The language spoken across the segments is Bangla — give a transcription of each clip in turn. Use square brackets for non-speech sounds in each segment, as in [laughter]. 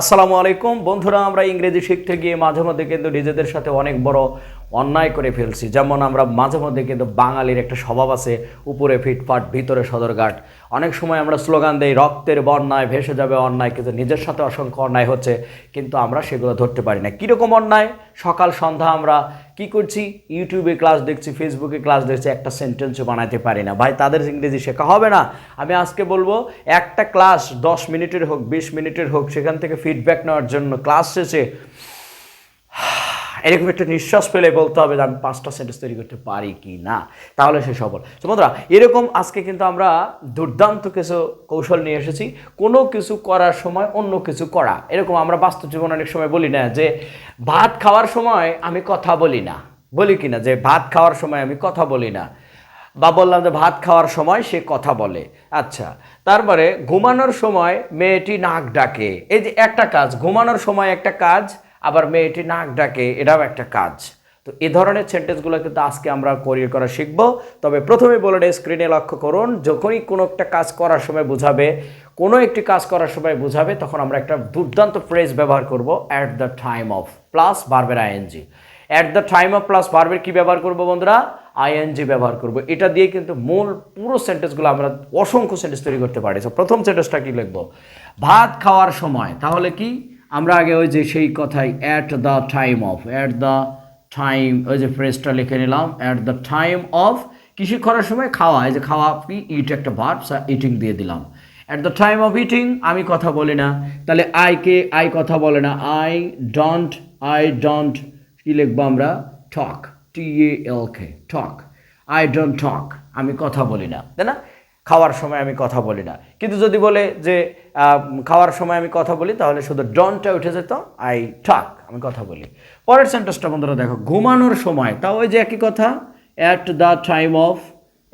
আসসালামু আলাইকুম। বন্ধুরা আমরা ইংরেজি শিখতে গিয়ে মাঝে মধ্যে কিন্তু নিজেদের সাথে অনেক বড় অন্যায় করে ফেলছি। যেমন আমরা মাঝে মধ্যে কিন্তু বাঙালির একটা স্বভাব আছে, উপরে ফিটফাট, ভিতরে সদরঘাট। অনেক সময় আমরা স্লোগান দেই, রক্তের বন্যায় ভেসে যাবে অন্যায়, কিন্তু নিজের সাথে অসংখ্য অন্যায় হচ্ছে, কিন্তু আমরা সেগুলো ধরতে পারি না। কীরকম অন্যায়? সকাল সন্ধ্যা আমরা কি করছি? ইউটিউবে ক্লাস দেখছি ফেসবুকে ক্লাস দেখছি, একটা সেন্টেন্সও বানাতে পারি না। ভাই, তাদের ইংরেজি শেখা হবে না? আমি আজকে বলব, একটা ক্লাস দশ মিনিটের হোক, বিশ মিনিটের হোক, সেখান থেকে ফিডব্যাক নেওয়ার জন্য ক্লাস শেষে এরকম একটা নিঃশ্বাস ফেলে বলতে হবে যে আমি পাঁচটা সেন্টেন্স তৈরি করতে পারি কি না? তাহলে সে সফল তো বন্ধুরা, এরকম আজকে কিন্তু আমরা দুর্দান্ত কিছু কৌশল নিয়ে এসেছি। কোনো কিছু করার সময় অন্য কিছু করা। এরকম আমরা বাস্তব জীবনে অনেক সময় বলি না যে, ভাত খাওয়ার সময় আমি কথা বলি না। বলি কি না যে, ভাত খাওয়ার সময় আমি কথা বলি না। বা বললাম যে, ভাত খাওয়ার সময় সে কথা বলে। আচ্ছা তারপরে ঘুমানোর সময় মেয়েটি নাক ডাকে। এই যে একটা কাজ, ঘুমানোর সময় একটা কাজ আবার মেয়েটি নাক ডাকে, এটাও একটা কাজ। তো এ ধরনের সেন্টেন্সগুলো কিন্তু আজকে আমরা কোরিয়ার করা শিখব। তবে প্রথমে বলে নেই স্ক্রিনে লক্ষ্য করুন, যখনই কোনো একটা কাজ করার সময় বোঝাবে, কোনো একটি কাজ করার সময় বোঝাবে, তখন আমরা একটা দুর্দান্ত ফ্রেজ ব্যবহার করব at the time of plus বারবের ING at the time of plus বারবের কী ব্যবহার করব বন্ধুরা? আইএনজি ব্যবহার করব। এটা দিয়ে কিন্তু মূল পুরো সেন্টেন্সগুলো আমরা অসংখ্য সেন্টেন্স তৈরি করতে পারি। প্রথম সেন্টেন্সটা কি লিখব? ভাত খাওয়ার সময়। তাহলে কি? আমরা আগে ওই যে সেই কথাই at the time of at the time ওই যে ফ্রেজটা লিখে নিলাম অ্যাট দ্য টাইম অফ কৃষি করার সময় খাওয়া, এই যে খাওয়া কি ইট একটা ভার্ব ইটিং দিয়ে দিলাম। At the time of eating আমি কথা বলি না, তাহলে আইকে আই কথা বলে না আই ডোন্ট আই ডন্ট কি লিখব আমরা? টক টি এ এল কে টক আই ডোন্ট টক আমি কথা বলি না, তাই না? খাওয়ার সময় আমি কথা বলি না। কিন্তু যদি বলে যে খাওয়ার সময় আমি কথা বলি, তাহলে শুধু ডনটা উঠে যেত, আই টক, আমি কথা বলি। পরের সেন্টেন্সটা বন্ধুরা দেখো, ঘুমানোর সময়। তাও ওই যে একই কথা at the time of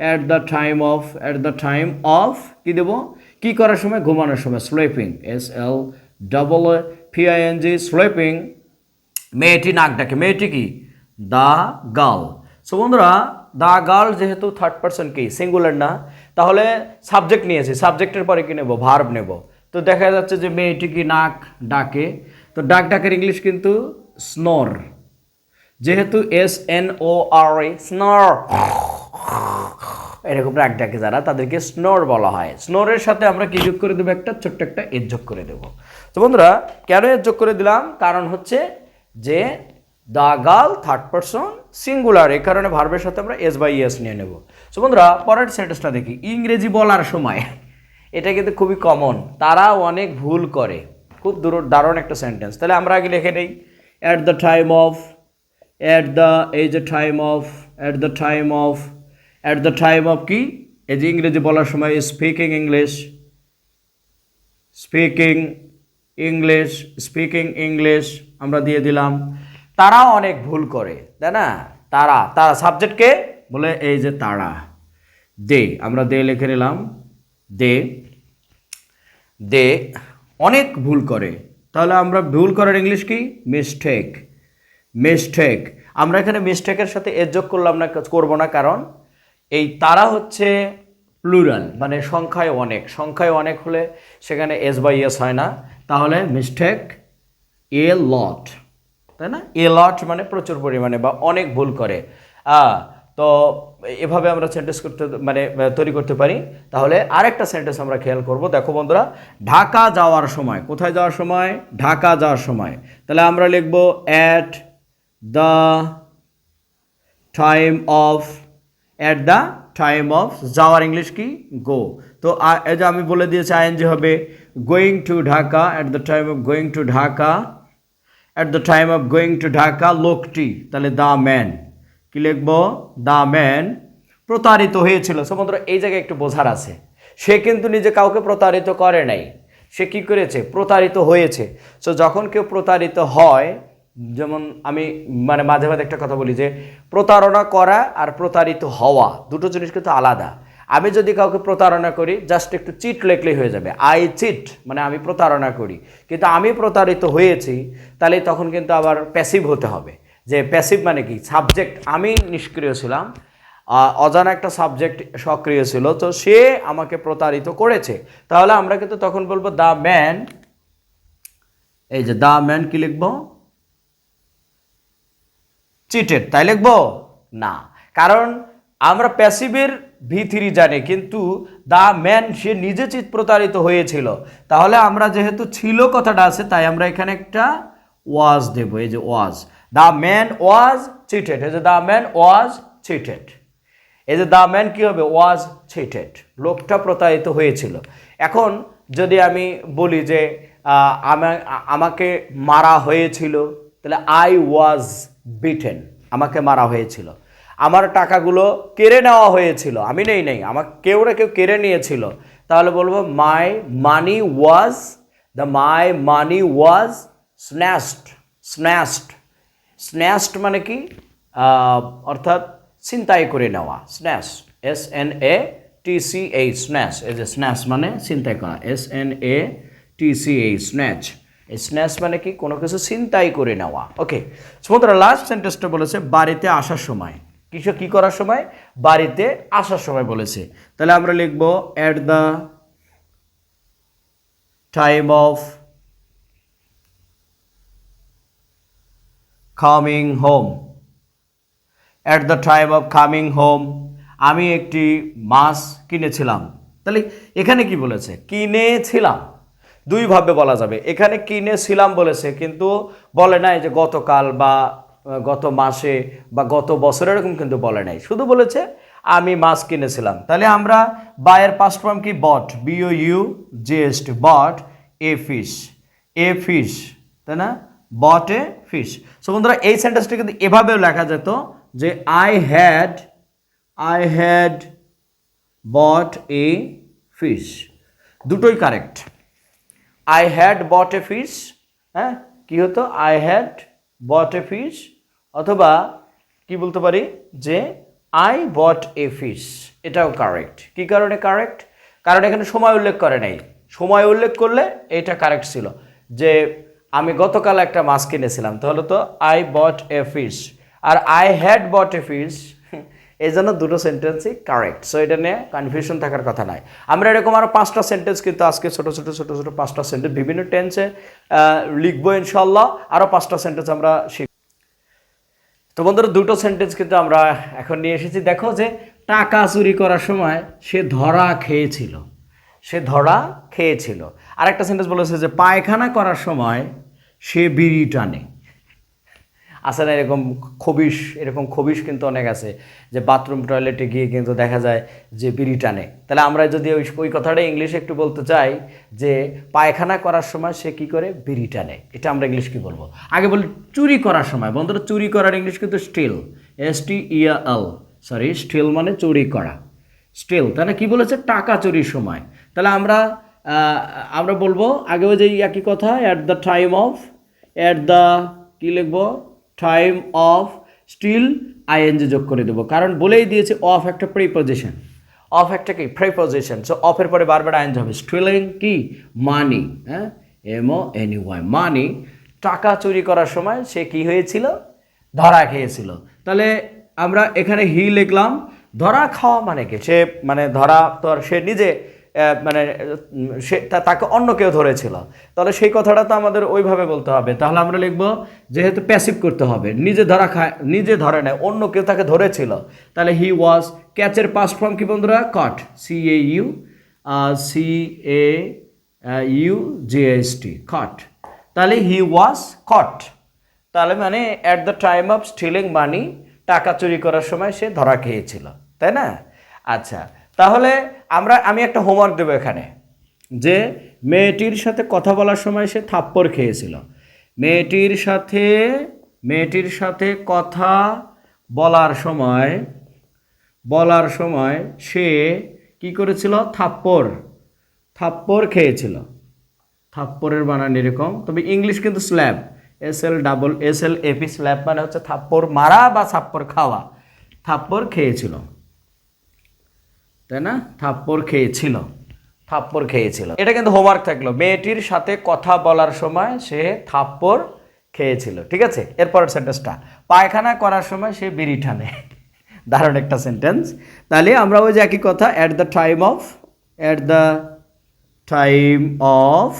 at the time of at the time of কী দেবো? কী করার সময়? ঘুমানোর সময়। Sleeping S L double PING sleeping মেয়েটি নাক ডাকে। মেয়েটি কি? দ্য গার্ল সো বন্ধুরা দা গার্ল যেহেতু থার্ড পার্সন কি সিঙ্গুলার না, তাহলে সাবজেক্ট নিয়েছি সাবজেক্টের পরে কি নেব? ভার্ব নেব। তো দেখা যাচ্ছে যে মেয়েটি কি নাক ডাকে? তো ডাক ডাকের ইংলিশ কিন্তু স্নোর যেহেতু এস এন ও আর স্নোর এরকম ডাক ডাকে যারা, তাদেরকে স্নোর বলা হয়। স্নোরের সাথে আমরা কি যোগ করে দেবো একটা? ছোট্ট একটা এর যোগ করে দেবো। তো বন্ধুরা, কেন এর যোগ করে দিলাম? কারণ হচ্ছে যে the girl third person, singular. এই কারণে ভার্বের সাথে আমরা এস বাই এস নিয়ে নেব। তো বন্ধুরা, পরের সেন্টেন্সটা দেখি। ইংরেজি বলার সময়। এটা কিন্তু খুবই কমন তারা অনেক ভুল করে। খুব দূর, দারুণ একটা সেন্টেন্স তাহলে আমরা আগে লিখে নেই। At the time of at the এই যে time of at the time of at the time of কি? এই যে ইংরেজি বলার সময় speaking English speaking English speaking English আমরা দিয়ে দিলাম। তারা অনেক ভুল করে, তাই না? তারা তারা সাবজেক্টকে বলে এই যে তারা। দে, আমরা দে লিখে নিলাম। দে দে অনেক ভুল করে। তাহলে আমরা ভুল করার ইংলিশ কি? মিস্টেক মিস্টেক আমরা এখানে মিস্টেকের সাথে এর যোগ করলাম না করব না, কারণ এই তারা হচ্ছে প্লুরাল মানে সংখ্যায় অনেক। সংখ্যায় অনেক হলে সেখানে এস বাই এস হয় না। তাহলে মিস্টেক এ লট তাই না? এ লট মানে প্রচুর পরিমাণে বা অনেক ভুল করে। তো এভাবে আমরা সেন্টেন্স করতে মানে তৈরি করতে পারি। তাহলে আরেকটা সেন্টেন্স আমরা খেয়াল করব। দেখো বন্ধুরা, ঢাকা যাওয়ার সময়, কোথায় যাওয়ার সময়? ঢাকা যাওয়ার সময়। তাহলে আমরা লিখব at the time of at the time of যাওয়ার ইংলিশ কি? গো তো এই যে আমি বলে দিয়েছি আইএনজি হবে going to Dhaka at the time of going to Dhaka at the time of going to Dhaka লোকটি তাহলে দ্য ম্যান কি লিখব দ্য ম্যান প্রতারিত হয়েছিল সমুদ্র এই জায়গায় একটু বোঝার আছে সে কিন্তু নিজে কাউকে প্রতারিত করে নাই সে কি করেছে প্রতারিত হয়েছে সো যখন কেউ প্রতারিত হয় যেমন আমি মানে মাঝে মাঝে একটা কথা বলি যে প্রতারণা করা আর প্রতারিত হওয়া দুটো জিনিস কিন্তু আলাদা আমি যদি কাউকে প্রতারণা করি জাস্ট একটু চিট লেখলেই হয়ে যাবে। আই চিট মানে আমি প্রতারণা করি। কিন্তু আমি প্রতারিত হয়েছি, তাহলে তখন কিন্তু আবার প্যাসিভ হতে হবে। যে প্যাসিভ মানে কি? সাবজেক্ট আমি নিষ্ক্রিয় ছিলাম অজানা একটা সাবজেক্ট সক্রিয় ছিল, তো সে আমাকে প্রতারিত করেছে। তাহলে আমরা কিন্তু তখন বলব দ্য ম্যান এই যে দ্য ম্যান কি লিখব? চিটেড তাই লিখব? না। কারণ আমরা প্যাসিভের ভি থ্রি জানি, কিন্তু দ্য ম্যান, সে নিজে চিত প্রতারিত হয়েছিল। তাহলে আমরা যেহেতু ছিল কথাটা আছে, তাই আমরা এখানে একটা ওয়াজ দেব, এই যে was the man was cheated এই যে দ্য ম্যান ওয়াজ চিটেড এই যে দ্য ম্যান কী হবে? ওয়াজ চিটেড লোকটা প্রতারিত হয়েছিল। এখন যদি আমি বলি যে আমা- আমাকে মারা হয়েছিল, তাহলে আই ওয়াজ বিটেন আমাকে মারা হয়েছিল। আমার টাকাগুলো কেড়ে নেওয়া হয়েছিল। আমি নেই নেই। আমার কেউ না কেউ কেড়ে নিয়েছিল। তাহলে বলব মাই মানি ওয়াজ দ্য মাই মানি ওয়াজ স্ন্যাস্ট স্ন্যাস্ট স্ন্যাস্ট মানে কি? অর্থাৎ ছিনতাই করে নেওয়া। Snatch S N A T C H snatch এই যে স্ন্যাশ মানে ছিনতাই করা। S N A T C H snatch এই স্ন্যাচ মানে কি? কোনো কিছু ছিনতাই করে নেওয়া। ওকে সমুদ্র লাস্ট সেন্টেন্সটা বলেছে, বাড়িতে আসার সময়। কিছু কি করার সময়? বাড়িতে আসার সময় বলেছে। তাহলে আমরা লিখব at the time of coming home at the time of coming home আমি একটি মাছ কিনেছিলাম। তাহলে এখানে কি বলেছে? কিনেছিলাম। দুইভাবে বলা যাবে। এখানে কিনেছিলাম বলেছে, কিন্তু বলে নাই যে গতকাল বা গত মাসে বা গত বছর এরকম কিন্তু বলে নাই। শুধু বলেছে, আমি মাছ কিনেছিলাম। তাহলে আমরা বায়ের পাস্ট ফর্ম কি? Bought BO U GHT bought a fish a fish তাই না? বট এ ফিশ সো বন্ধুরা, এই সেন্টেন্সটা কিন্তু এভাবেও লেখা যেত যে I had I had bought a fish দুটোই correct I had bought a fish হ্যাঁ কি হতো? I had bought a fish অথবা কি বলতে পারি? যে আই বট এ ফিশ এটাও কারেক্ট কি কারণে কারেক্ট কারণ এখানে সময় উল্লেখ করে নাই। সময় উল্লেখ করলে এটা কারেক্ট ছিল। যে, আমি গতকাল একটা মাছ কিনেছিলাম। তাহলে তো I bought a fish R I had bought a fish এই জন্য দুটো সেন্টেন্সই কারেক্ট সো এটা নিয়ে কনফিউশন থাকার কথা নাই আমরা এরকম আরও পাঁচটা সেন্টেন্স কিন্তু আজকে ছোটো ছোটো ছোটো ছোটো পাঁচটা সেন্টেন্স বিভিন্ন টেন্সে লিখব ইনশাল্লাহ আরও পাঁচটা সেন্টেন্স আমরা তো বন্ধুরা, দুটো সেন্টেন্স কিন্তু আমরা এখন নিয়ে এসেছি। দেখো যে, টাকা চুরি করার সময় সে ধরা খেয়েছিল। সে ধরা খেয়েছিল। আরেকটা সেন্টেন্স বলেছে যে, পায়খানা করার সময় সে বিড়ি টানে। আছে না এরকম খবিশ এরকম খবিশ কিন্তু অনেক আছে, যে বাথরুম, টয়লেটে গিয়ে কিন্তু দেখা যায় যে বিড়ি টানে। তাহলে আমরা যদি ওই ওই কথাটা ইংলিশে একটু বলতে চাই যে পায়খানা করার সময় সে কি করে? বিড়ি টানে। এটা আমরা ইংলিশ কি বলব? আগে বলি চুরি করার সময়। বন্ধুরা, চুরি করার ইংলিশ কিন্তু steal S T EL sorry steal মানে চুরি করা। স্টিল, তাহলে কি বলেছে? টাকা চুরির সময়। তাহলে আমরা আমরা বলব, আগে ওই যে একই কথা at the time of at the কী লিখব? টাইম অফ স্টিল আইএনজি যোগ করে দেবো। কারণ বলেই দিয়েছে অফ একটা প্রিপোজিশন অফ একটা কি? প্রিপোজিশন সো অফের পরে বারবার আইএনজি হবে। স্টিলিং কি? মানি হ্যাঁ? এমও এনি ওয়াই মানি টাকা চুরি করার সময় সে কি হয়েছিল? ধরা খেয়েছিল। তাহলে আমরা এখানে হি লিখলাম। ধরা খাওয়া মানে কি? সে মানে ধরা তো সে নিজে মানে সে তাকে অন্য কেউ ধরেছিল। তাহলে সেই কথাটা তো আমাদের ওইভাবে বলতে হবে। তাহলে আমরা লিখব, যেহেতু প্যাসিভ করতে হবে, নিজে ধরা খায় নিজে ধরে নেয়, অন্য কেউ তাকে ধরেছিল, তাহলে হি ওয়াজ ক্যাচের পাস্ট ফর্ম কি বন্ধুরা? Caught C A U C A U J S T caught তাহলে হি ওয়াজ কট তাহলে মানে at the time of stealing money টাকা চুরি করার সময় সে ধরা খেয়েছিল, তাই না? আচ্ছা তাহলে আমরা, আমি একটা হোমওয়ার্ক দেবো এখানে। যে মেয়েটির সাথে কথা বলার সময় সে থাপ্পড় খেয়েছিল। মেয়েটির সাথে মেয়েটির সাথে কথা বলার সময় বলার সময় সে কি করেছিল? থাপ্পড় থাপ্পড় খেয়েছিল। থাপ্পড়ের বানান এরকম। তবে ইংলিশ কিন্তু slap. S L double, S L AP slap মানে হচ্ছে থাপ্পড় মারা বা থাপ্পড় খাওয়া। থাপ্পড় খেয়েছিল। তাই না? থাপ্পড় খেয়েছিল। থাপ্পড় খেয়েছিল। এটা কিন্তু হোমওয়ার্ক থাকল। মেয়েটির সাথে কথা বলার সময় সে থাপ্পড় খেয়েছিল, ঠিক আছে? এরপরের সেন্টেন্সটা পায়খানা করার সময় সে বিড়ি টানে। [laughs] দারুণ একটা সেন্টেন্স তাহলে আমরা ওই যে একই কথা at the time of at the time of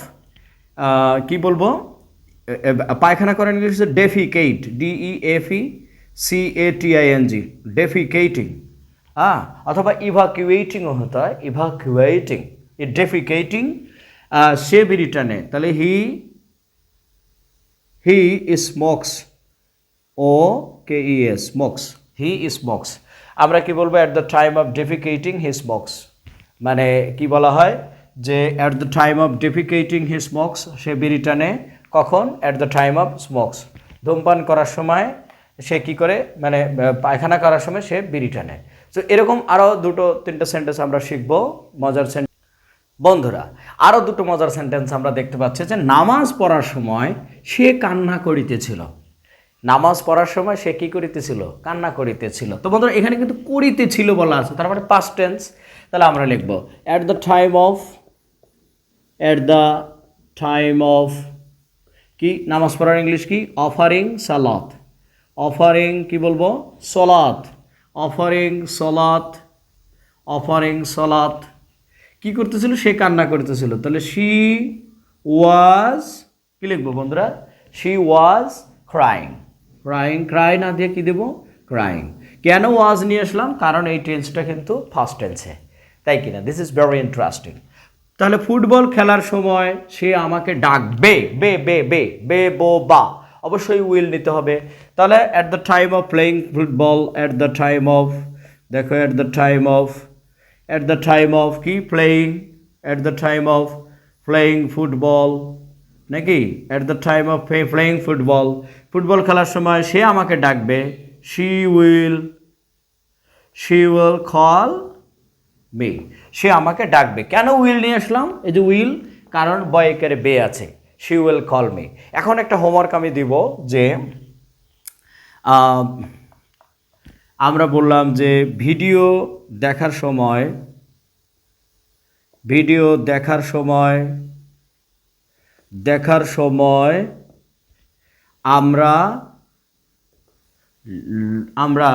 কি বলব? পায়খানা করেন English defecate DE F C A T I N G defecating হ্যাঁ অথবা ইভাকুয়েটিংও হতে হয় ইভাকুয়েটিং এ ডেফিকেটিং সে বিড়ি টানে তাহলে he he smokes O K E S smokes he smokes আমরা কি বলব at the time of defecating he smokes মানে কি বলা হয় যে at the time of defecating he smokes সে বিড়ি টানে কখন at the time of smokes ধূমপান করার সময় সে কি করে? মানে পায়খানা করার সময় সে বিড়ি টানে তো এরকম আরও দুটো, তিনটা সেন্টেন্স আমরা শিখব, মজার সেন্টেন্স বন্ধুরা আরও দুটো মজার সেন্টেন্স আমরা দেখতে পাচ্ছি যে, নামাজ পড়ার সময় সে কান্না করিতেছিল। নামাজ পড়ার সময় সে কি করিতেছিল? কান্না করিতেছিল। তো বন্ধুরা, এখানে কিন্তু করিতেছিল বলা আছে, তার মানে পাস্ট টেন্স তাহলে আমরা লিখব at the time of at the time of কি? নামাজ পড়ার ইংলিশ কি? অফারিং সালাত অফারিং কি বলব? সলাত অফারিং সলাত অফারিং সলাত। কি করতেছিল? সে কান্না করতেছিল। তাহলে শি ওয়াজ কি লিখব বন্ধুরা? She was crying crying cry না দিয়ে কি দেবো? ক্রাইং কেন ওয়াজ নিয়ে আসলাম? কারণ এই টেন্সটা কিন্তু ফার্স্ট টেন্সে তাই কিনা? দিস ইজ ভেরি ইন্টারেস্টিং তাহলে ফুটবল খেলার সময় সে আমাকে ডাকবে বে বে বে বে, বো, বা। অবশ্যই উইল নিতে হবে। তাহলে at the time of playing football at the time of দেখো at the time of at the time of কি? Playing at the time of playing football নাকি? At the time of playing football football খেলার সময় সে আমাকে ডাকবে she will she will call be সে আমাকে ডাকবে। কেন উইল নিয়ে আসলাম? এই যে উইল, কারণ বয়কের বে আছে। শি উইল কল মি এখন একটা হোমওয়ার্ক আমি দিব যে আমরা বললাম যে ভিডিও দেখার সময় ভিডিও দেখার সময় দেখার সময় আমরা আমরা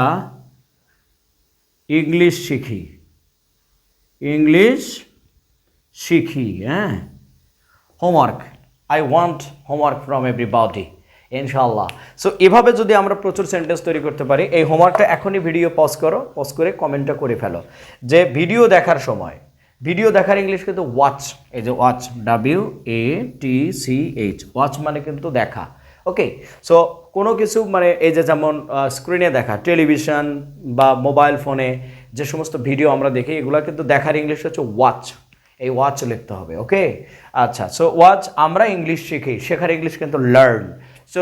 ইংলিশ শিখি। ইংলিশ শিখি হ্যাঁ? Homework I want homework from everybody ইনশাল্লাহ সো এভাবে যদি আমরা প্রচুর সেন্টেন্স তৈরি করতে পারি, এই হোমওয়ার্কটা এখনই ভিডিও পজ করো পজ করে কমেন্টটা করে ফেলো। যে ভিডিও দেখার সময় ভিডিও দেখার ইংলিশ কিন্তু ওয়াচ এই যে watch W A T C H watch মানে কিন্তু দেখা ওকে সো কোনো কিছু মানে এই যে যেমন স্ক্রিনে দেখা টেলিভিশন বা মোবাইল ফোনে যে সমস্ত ভিডিও আমরা দেখি, এগুলো কিন্তু দেখার ইংলিশ হচ্ছে ওয়াচ এই ওয়াচ লিখতে হবে ওকে আচ্ছা সো ওয়াচ আমরা ইংলিশ শিখি শেখার ইংলিশ কিন্তু learn so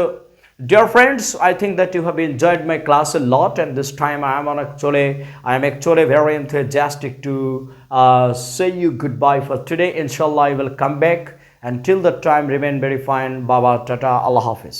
Dear friends, I think that you have enjoyed my class a lot, and this time I am actually, I am actually very enthusiastic to uh, say you goodbye for today. Inshallah, I will come back. Until that time, remain very fine. Baba Tata, Allah Hafiz.